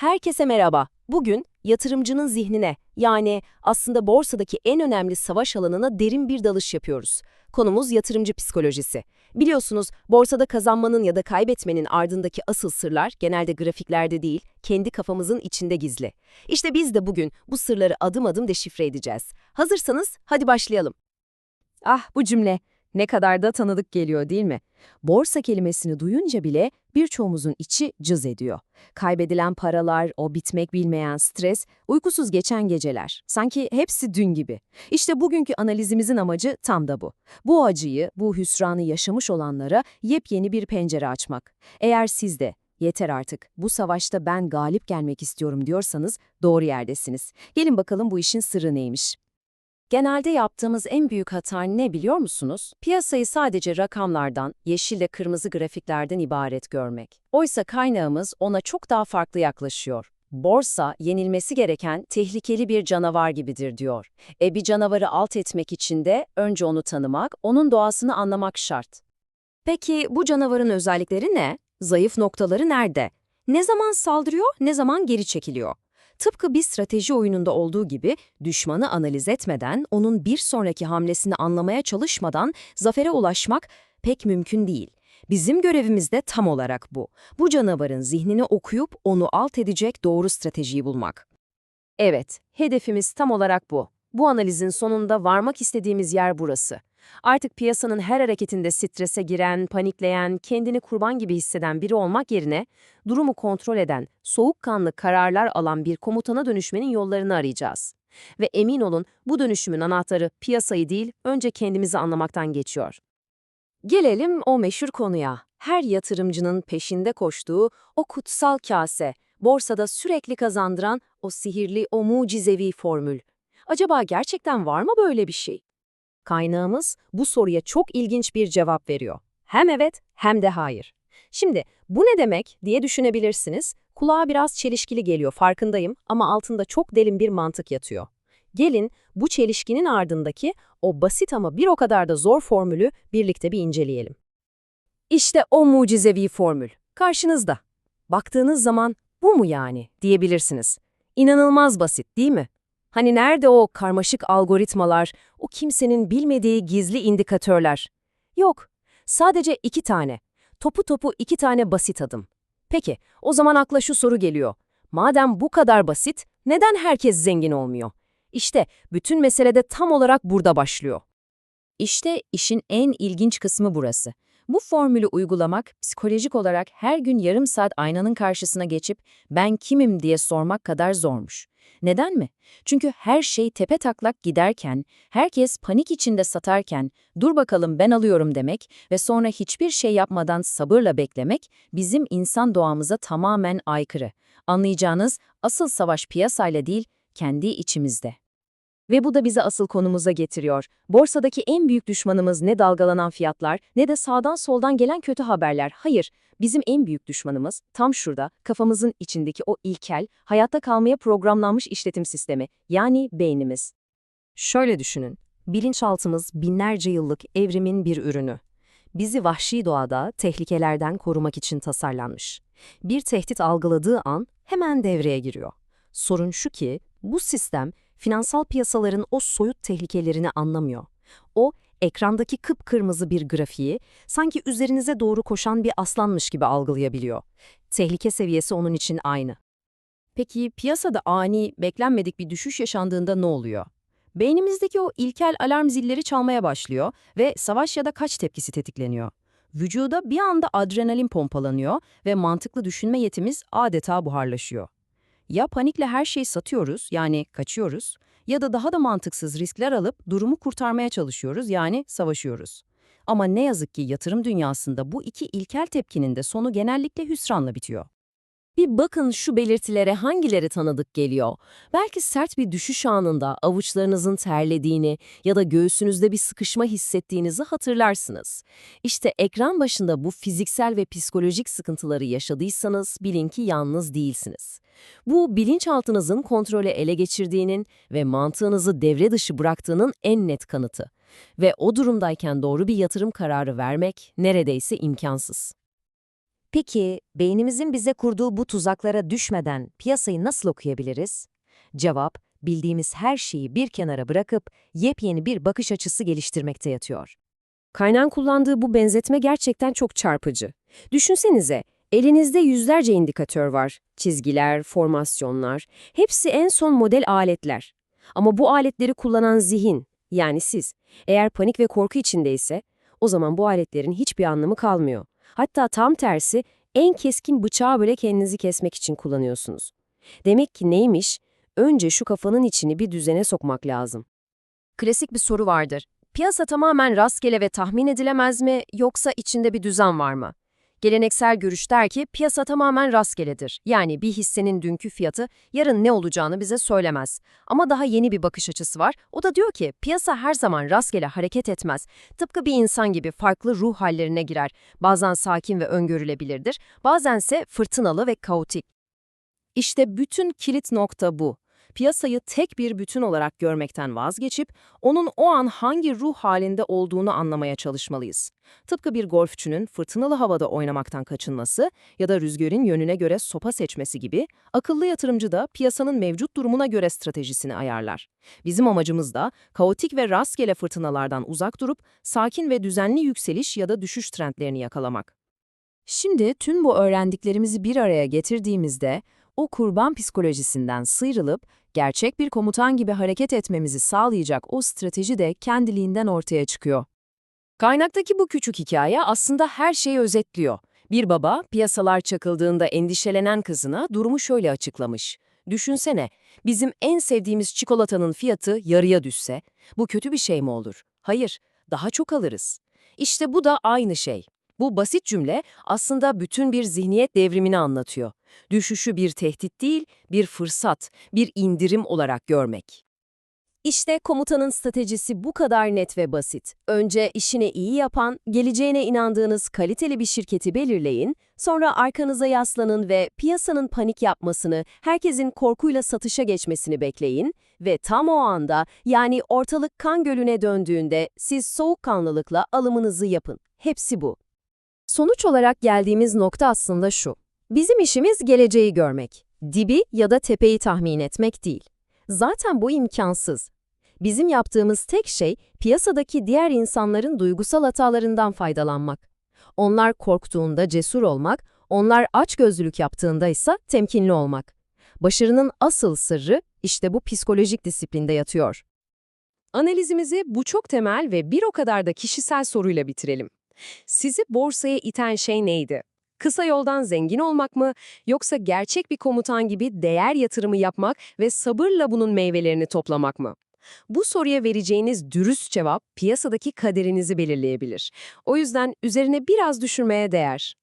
Herkese merhaba. Bugün yatırımcının zihnine yani aslında borsadaki en önemli savaş alanına derin bir dalış yapıyoruz. Konumuz yatırımcı psikolojisi. Biliyorsunuz borsada kazanmanın ya da kaybetmenin ardındaki asıl sırlar genelde grafiklerde değil, kendi kafamızın içinde gizli. İşte biz de bugün bu sırları adım adım deşifre edeceğiz. Hazırsanız hadi başlayalım. Ah bu cümle ne kadar da tanıdık geliyor değil mi? Borsa kelimesini duyunca bile birçoğumuzun içi cız ediyor. Kaybedilen paralar, o bitmek bilmeyen stres, uykusuz geçen geceler. Sanki hepsi dün gibi. İşte bugünkü analizimizin amacı tam da bu. Bu acıyı, bu hüsranı yaşamış olanlara yepyeni bir pencere açmak. Eğer siz de yeter artık, bu savaşta ben galip gelmek istiyorum diyorsanız doğru yerdesiniz. Gelin bakalım bu işin sırrı neymiş? Genelde yaptığımız en büyük hata ne biliyor musunuz? Piyasayı sadece rakamlardan, yeşille kırmızı grafiklerden ibaret görmek. Oysa kaynağımız ona çok daha farklı yaklaşıyor. Borsa, yenilmesi gereken tehlikeli bir canavar gibidir diyor. E bir canavarı alt etmek için de önce onu tanımak, onun doğasını anlamak şart. Peki bu canavarın özellikleri ne? Zayıf noktaları nerede? Ne zaman saldırıyor, ne zaman geri çekiliyor? Tıpkı bir strateji oyununda olduğu gibi düşmanı analiz etmeden, onun bir sonraki hamlesini anlamaya çalışmadan zafere ulaşmak pek mümkün değil. Bizim görevimiz de tam olarak bu. Bu canavarın zihnini okuyup onu alt edecek doğru stratejiyi bulmak. Evet, hedefimiz tam olarak bu. Bu analizin sonunda varmak istediğimiz yer burası. Artık piyasanın her hareketinde strese giren, panikleyen, kendini kurban gibi hisseden biri olmak yerine durumu kontrol eden, soğukkanlı kararlar alan bir komutana dönüşmenin yollarını arayacağız. Ve emin olun bu dönüşümün anahtarı piyasayı değil, önce kendimizi anlamaktan geçiyor. Gelelim o meşhur konuya. Her yatırımcının peşinde koştuğu o kutsal kase, borsada sürekli kazandıran o sihirli, o mucizevi formül. Acaba gerçekten var mı böyle bir şey? Kaynağımız bu soruya çok ilginç bir cevap veriyor. Hem evet hem de hayır. Şimdi bu ne demek diye düşünebilirsiniz. Kulağa biraz çelişkili geliyor farkındayım ama altında çok derin bir mantık yatıyor. Gelin bu çelişkinin ardındaki o basit ama bir o kadar da zor formülü birlikte bir inceleyelim. İşte o mucizevi formül. Karşınızda. Baktığınız zaman bu mu yani diyebilirsiniz. İnanılmaz basit değil mi? Hani nerede o karmaşık algoritmalar, o kimsenin bilmediği gizli indikatörler? Yok, sadece iki tane. Topu topu iki tane basit adım. Peki, o zaman akla şu soru geliyor. Madem bu kadar basit, neden herkes zengin olmuyor? İşte bütün mesele de tam olarak burada başlıyor. İşte işin en ilginç kısmı burası. Bu formülü uygulamak, psikolojik olarak her gün yarım saat aynanın karşısına geçip ben kimim diye sormak kadar zormuş. Neden mi? Çünkü her şey tepe taklak giderken, herkes panik içinde satarken, dur bakalım ben alıyorum demek ve sonra hiçbir şey yapmadan sabırla beklemek bizim insan doğamıza tamamen aykırı. Anlayacağınız asıl savaş piyasayla değil, kendi içimizde. Ve bu da bizi asıl konumuza getiriyor. Borsadaki en büyük düşmanımız ne dalgalanan fiyatlar ne de sağdan soldan gelen kötü haberler. Hayır, bizim en büyük düşmanımız tam şurada, kafamızın içindeki o ilkel, hayatta kalmaya programlanmış işletim sistemi, yani beynimiz. Şöyle düşünün, bilinçaltımız binlerce yıllık evrimin bir ürünü. Bizi vahşi doğada tehlikelerden korumak için tasarlanmış. Bir tehdit algıladığı an hemen devreye giriyor. Sorun şu ki, bu sistem finansal piyasaların o soyut tehlikelerini anlamıyor. O, ekrandaki kıpkırmızı bir grafiği sanki üzerinize doğru koşan bir aslanmış gibi algılayabiliyor. Tehlike seviyesi onun için aynı. Peki piyasada ani, beklenmedik bir düşüş yaşandığında ne oluyor? Beynimizdeki o ilkel alarm zilleri çalmaya başlıyor ve savaş ya da kaç tepkisi tetikleniyor. Vücuda bir anda adrenalin pompalanıyor ve mantıklı düşünme yetimiz adeta buharlaşıyor. Ya panikle her şeyi satıyoruz, yani kaçıyoruz, ya da daha da mantıksız riskler alıp durumu kurtarmaya çalışıyoruz, yani savaşıyoruz. Ama ne yazık ki yatırım dünyasında bu iki ilkel tepkinin de sonu genellikle hüsranla bitiyor. Bir bakın şu belirtilere hangileri tanıdık geliyor. Belki sert bir düşüş anında avuçlarınızın terlediğini ya da göğsünüzde bir sıkışma hissettiğinizi hatırlarsınız. İşte ekran başında bu fiziksel ve psikolojik sıkıntıları yaşadıysanız bilin ki yalnız değilsiniz. Bu bilinçaltınızın kontrolü ele geçirdiğinin ve mantığınızı devre dışı bıraktığının en net kanıtı. Ve o durumdayken doğru bir yatırım kararı vermek neredeyse imkansız. Peki, beynimizin bize kurduğu bu tuzaklara düşmeden piyasayı nasıl okuyabiliriz? Cevap, bildiğimiz her şeyi bir kenara bırakıp yepyeni bir bakış açısı geliştirmekte yatıyor. Kaynağın kullandığı bu benzetme gerçekten çok çarpıcı. Düşünsenize, elinizde yüzlerce indikatör var. Çizgiler, formasyonlar, hepsi en son model aletler. Ama bu aletleri kullanan zihin, yani siz, eğer panik ve korku içindeyse, o zaman bu aletlerin hiçbir anlamı kalmıyor. Hatta tam tersi, en keskin bıçağı bile kendinizi kesmek için kullanıyorsunuz. Demek ki neymiş? Önce şu kafanın içini bir düzene sokmak lazım. Klasik bir soru vardır. Piyasa tamamen rastgele ve tahmin edilemez mi yoksa içinde bir düzen var mı? Geleneksel görüş der ki piyasa tamamen rastgeledir. Yani bir hissenin dünkü fiyatı yarın ne olacağını bize söylemez. Ama daha yeni bir bakış açısı var. O da diyor ki piyasa her zaman rastgele hareket etmez. Tıpkı bir insan gibi farklı ruh hallerine girer. Bazen sakin ve öngörülebilirdir, bazense fırtınalı ve kaotik. İşte bütün kilit nokta bu. Piyasayı tek bir bütün olarak görmekten vazgeçip, onun o an hangi ruh halinde olduğunu anlamaya çalışmalıyız. Tıpkı bir golfçünün fırtınalı havada oynamaktan kaçınması ya da rüzgarın yönüne göre sopa seçmesi gibi, akıllı yatırımcı da piyasanın mevcut durumuna göre stratejisini ayarlar. Bizim amacımız da kaotik ve rastgele fırtınalardan uzak durup, sakin ve düzenli yükseliş ya da düşüş trendlerini yakalamak. Şimdi tüm bu öğrendiklerimizi bir araya getirdiğimizde, o kurban psikolojisinden sıyrılıp gerçek bir komutan gibi hareket etmemizi sağlayacak o strateji de kendiliğinden ortaya çıkıyor. Kaynaktaki bu küçük hikaye aslında her şeyi özetliyor. Bir baba, piyasalar çakıldığında endişelenen kızına durumu şöyle açıklamış. Düşünsene, bizim en sevdiğimiz çikolatanın fiyatı yarıya düşse, bu kötü bir şey mi olur? Hayır, daha çok alırız. İşte bu da aynı şey. Bu basit cümle aslında bütün bir zihniyet devrimini anlatıyor. Düşüşü bir tehdit değil, bir fırsat, bir indirim olarak görmek. İşte komutanın stratejisi bu kadar net ve basit. Önce işini iyi yapan, geleceğine inandığınız kaliteli bir şirketi belirleyin, sonra arkanıza yaslanın ve piyasanın panik yapmasını, herkesin korkuyla satışa geçmesini bekleyin ve tam o anda yani ortalık kan gölüne döndüğünde siz soğukkanlılıkla alımınızı yapın. Hepsi bu. Sonuç olarak geldiğimiz nokta aslında şu. Bizim işimiz geleceği görmek. Dibi ya da tepeyi tahmin etmek değil. Zaten bu imkansız. Bizim yaptığımız tek şey piyasadaki diğer insanların duygusal hatalarından faydalanmak. Onlar korktuğunda cesur olmak, onlar açgözlülük yaptığında ise temkinli olmak. Başarının asıl sırrı işte bu psikolojik disiplinde yatıyor. Analizimizi bu çok temel ve bir o kadar da kişisel soruyla bitirelim. Sizi borsaya iten şey neydi? Kısa yoldan zengin olmak mı, yoksa gerçek bir komutan gibi değer yatırımı yapmak ve sabırla bunun meyvelerini toplamak mı? Bu soruya vereceğiniz dürüst cevap piyasadaki kaderinizi belirleyebilir. O yüzden üzerine biraz düşünmeye değer.